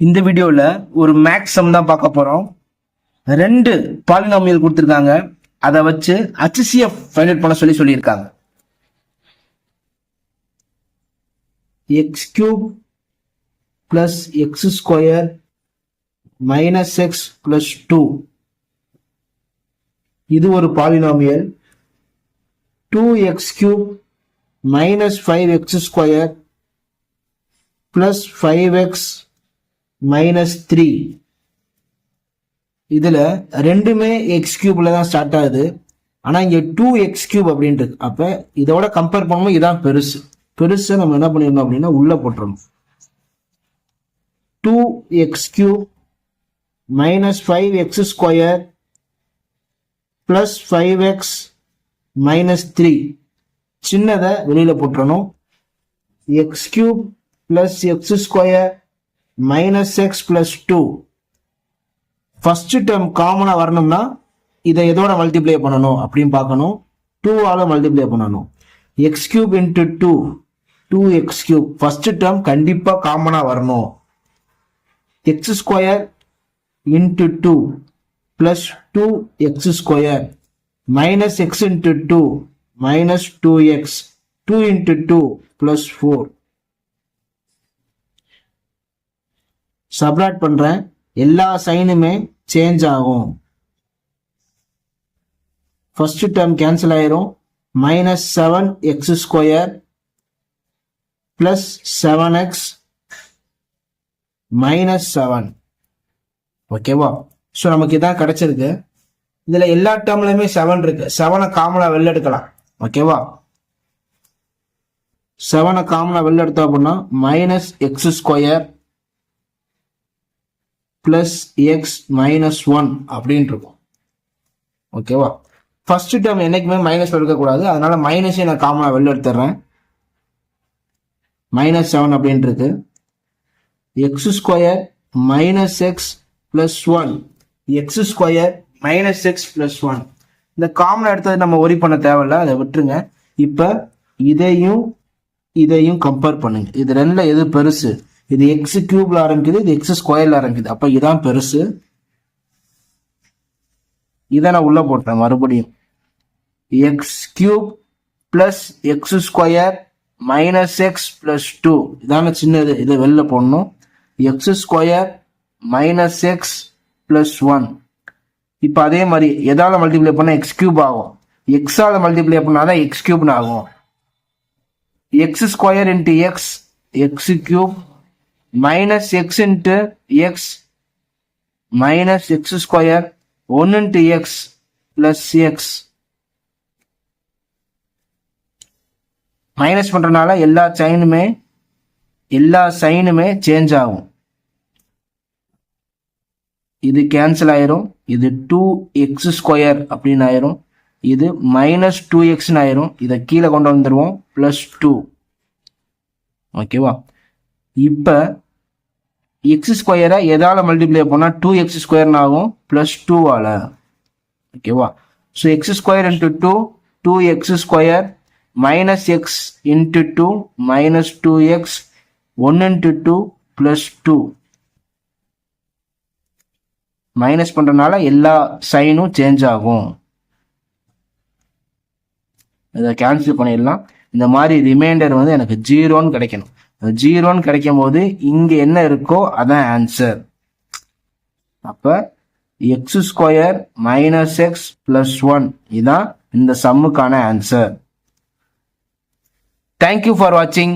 இந்த வீடியோவில் ஒரு மேக்ஸம் தான் பார்க்க போகிறோம் ரெண்டு பாலினாமியல் கொடுத்துருக்காங்க. அதை வச்சு ஹச்சிசிஎஃப் ஃபைண்ட் அவுட் பண்ண சொல்லி சொல்லியிருக்காங்க. X cube plus x square minus x plus two இது ஒரு polynomial. Two x cube minus five x square plus five x minus three இதில் ரெண்டுமே எக்ஸ் கியூப்பில் தான் ஸ்டார்ட் ஆகுது. ஆனால் இங்கே டூ எக்ஸ் கியூப் அப்படின்ட்டு அப்போ இதோட கம்பேர் பண்ணும்போது இதான் பெருசு. பெருசை நம்ம என்ன பண்ணிடணும் அப்படின்னா உள்ளே போட்டுறணும். Two x cube minus five x square plus five x minus three சின்னதை வெளியில் போட்டுறணும். X cube plus x square minus x plus two first term காமனாக வரணும்னா இதை எதோட மல்டிப்ளை பண்ணணும் அப்படின்னு பார்க்கணும். டூவால் மல்டிப்ளை பண்ணணும். X cube into two two x cube first term கண்டிப்பாக காமனாக வரணும். X square into two plus two x square minus x into two minus two x two into two plus four subtract பண்ணுறேன் எல்லா சைனுமே change ஆகும். First term cancel ஆயிரும். Minus seven x square plus seven x minus seven ஓகேவா so நமக்கு இதான் கிடைச்சிருக்கு. இதுல எல்லா டேர்ம்லயுமே செவன் இருக்கு. செவனை காமனா வெளில எடுக்கலாம். ஓகேவா செவனை காமனா வெளில எடுத்தோம் அப்படின்னா minus x square plus x minus one அப்படின்னு இருக்கும் ஓகேவா ஃபர்ஸ்ட் டேர்ம் என்னைக்குமே மைனஸ்ல இருக்கக்கூடாது அதனால மைனஸே நான் காமனாக வெளில எடுத்துடுறேன் மைனஸ் செவன் அப்படின்ட்டு இருக்கு x square minus x plus one x square minus x plus one இந்த காமன் எடுத்தது நம்ம ஒரி பண்ண தேவையில்ல. அதை விட்டுருங்க. இப்போ இதையும் இதையும் கம்பேர் பண்ணுங்க. இது ரெண்டில் எது பெருசு? இது எக்ஸ் கியூப்ல ஆரம்பிக்குது இது எக்ஸ் ஸ்கொயர்ல ஆரம்பிக்குது. அப்ப இதான் பெருசு. இதை நான் உள்ள போட்டேன் மறுபடியும். X cube plus x square minus x plus two இதான சின்னது. இதை வெளில போடணும். X square minus x plus one இப்போ அதே மாதிரி எதால மல்டிப்ளை பண்ணால் எக்ஸ் கியூப் ஆகும். எக்ஸால மல்டிப்ளை பண்ணாதான் எக்ஸ் கியூப்னு ஆகும். X square into x x cube minus x into x minus x square one into x plus x minus பண்ணுறனால எல்லா சைனுமே எல்லா சைனுமே சேஞ்ச் ஆகும். இது கேன்சல் ஆயிரும். இது டூ எக்ஸ் ஸ்கொயர் அப்படின்னு ஆயிரும். இது மைனஸ் டூ எக்ஸ்னு ஆயிரும். இதை கீழே கொண்டு வந்துடுவோம் ப்ளஸ் டூ ஓகேவா இப்போ எக்ஸ் ஸ்கொயரை எதால் மல்டிப்ளை பண்ணால் டூ எக்ஸ் ஸ்கொயர்னு ஆகும் ப்ளஸ் டூவால் ஓகேவா so x square into two two x square minus x into two minus two x one into two plus two minus பண்ணுறதுனால எல்லா சைனும் சேஞ்ச் ஆகும். இதை கேன்சல் பண்ணிடலாம். இந்த மாதிரி ரிமைண்டர் வந்து எனக்கு ஜீரோன்னு கிடைக்கணும். ஜீரோன்னு கிடைக்கும் போது இங்கே என்ன இருக்கோ அதான் ஆன்சர் அப்போ x square minus x plus one இதான் இந்த சம்முக்கான ஆன்சர் தேங்க்யூ ஃபார் வாட்சிங்